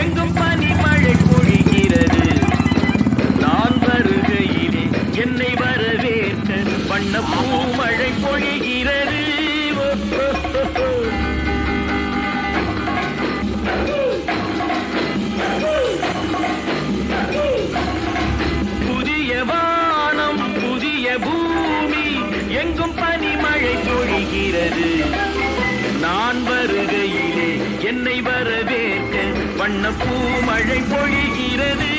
எங்கும் பனி மழை பொழிகிறது. நான் வருகையிலே என்னை வரவேற்ற வண்ண பூமழை பொழிகிறது. புதிய வானம் புதிய பூமி எங்கும் வண்ணப்பூ மழை பொழிகிறது.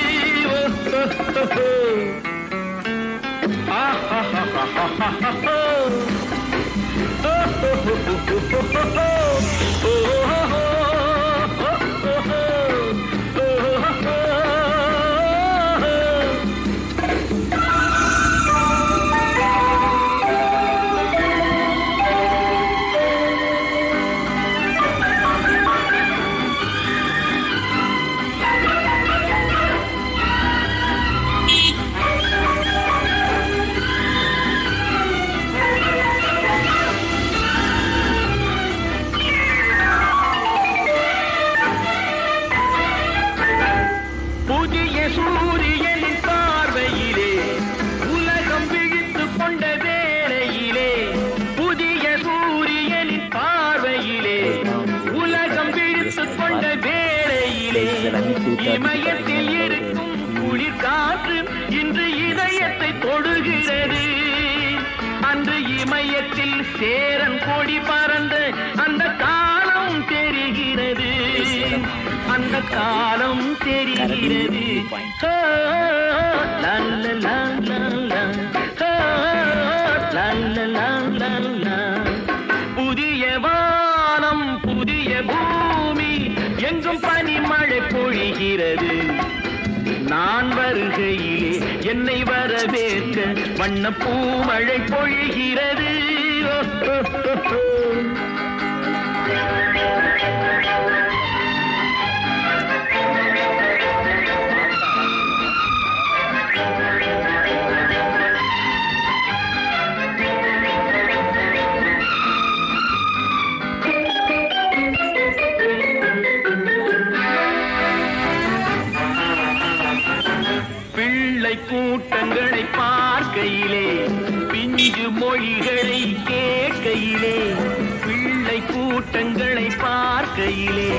சூரியனின் பார்வையிலே உலகம் விழித்துக் கொண்ட வேளையிலே புதிய சூரியனின் பார்வையிலே உலகம் விழித்துக் கொண்ட வேளையிலே இமயத்தில் இருக்கும் குளிர்காற்று இன்று இதயத்தை தொடுகிறது. அன்று இமயத்தில் சேரன் கொடி பறந்து அந்த காலம் தெரிகிறது. அந்த காலம் தெரிகிறது. ஓ, புதிய வானம் புதிய பூமி எங்கும் பனிமழை பொழிகிறது. நான் வருகையிலே என்னை வரவேற்க வண்ண பூமழை பொழிகிறது. பிள்ளை கூட்டங்களை பார்க்கையிலே பிஞ்சு மொழிகளை கேட்கையிலே பிள்ளை கூட்டங்களை பார்க்கையிலே.